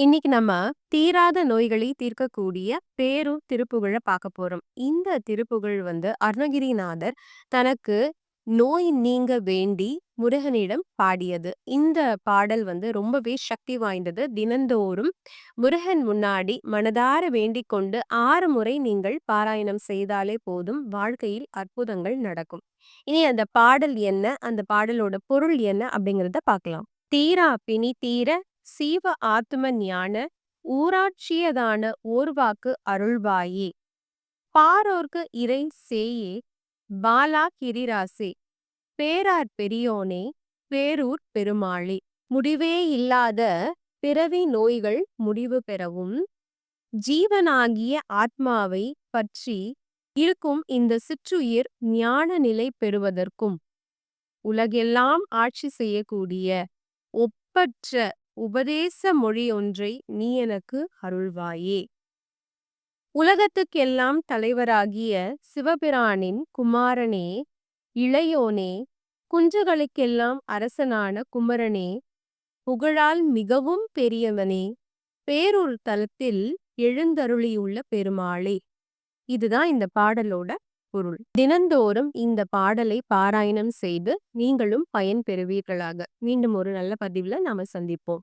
இன்னைக்கு நம்ம தீராத நோய்களை தீர்க்கக்கூடிய பேரும் திருப்புகழை பார்க்க போறோம். இந்த திருப்புகழ் வந்து அருணகிரிநாதர் தனக்கு நோய் நீங்க வேண்டி முருகனிடம் பாடியது. இந்த பாடல் வந்து ரொம்பவே சக்தி வாய்ந்தது. தினந்தோறும் முருகன் முன்னாடி மனதார வேண்டிக் கொண்டு ஆறு முறை நீங்கள் பாராயணம் செய்தாலே போதும் வாழ்க்கையில் அற்புதங்கள் நடக்கும். இனி அந்த பாடல் என்ன? அந்த பாடலோட பொருள் என்ன? அப்படிங்கிறத பார்க்கலாம். தீரா பிணி தீர சீவ ஆத்ம ஞான ஊராட்சியதான ஓர்வாக்கு அருள்வாயே. பாரோர்க்கு இறை சேயே பாலா கிரிராசே. பேரார் பெரியோனே பேரூர் பெருமாளே. முடிவே இல்லாத பிறவி நோய்கள் முடிவு பெறவும் ஜீவனாகிய ஆத்மாவை பற்றி இருக்கும் இந்த சிற்றுயிர் ஞான நிலை பெறுவதற்கும் உலகெல்லாம் ஆட்சி செய்யக்கூடிய ஒப்பற்ற உபதேச மொழி ஒன்றை நீ எனக்கு அருள்வாயே. உலகத்துக்கெல்லாம் தலைவராகிய சிவபிரானின் குமாரனே இளையோனே குஞ்சுகளுக்கெல்லாம் அரசனான குமரனே புகழால் மிகவும் பெரியவனே பேரூர் தலத்தில் எழுந்தருளியுள்ள பெருமாளே. இதுதான் இந்த பாடலோட பொருள். தினந்தோறும் இந்த பாடலை பாராயணம் செய்து நீங்களும் பயன் பெறுவீர்களாக. மீண்டும் ஒரு நல்ல பதிவுல நாம சந்திப்போம்.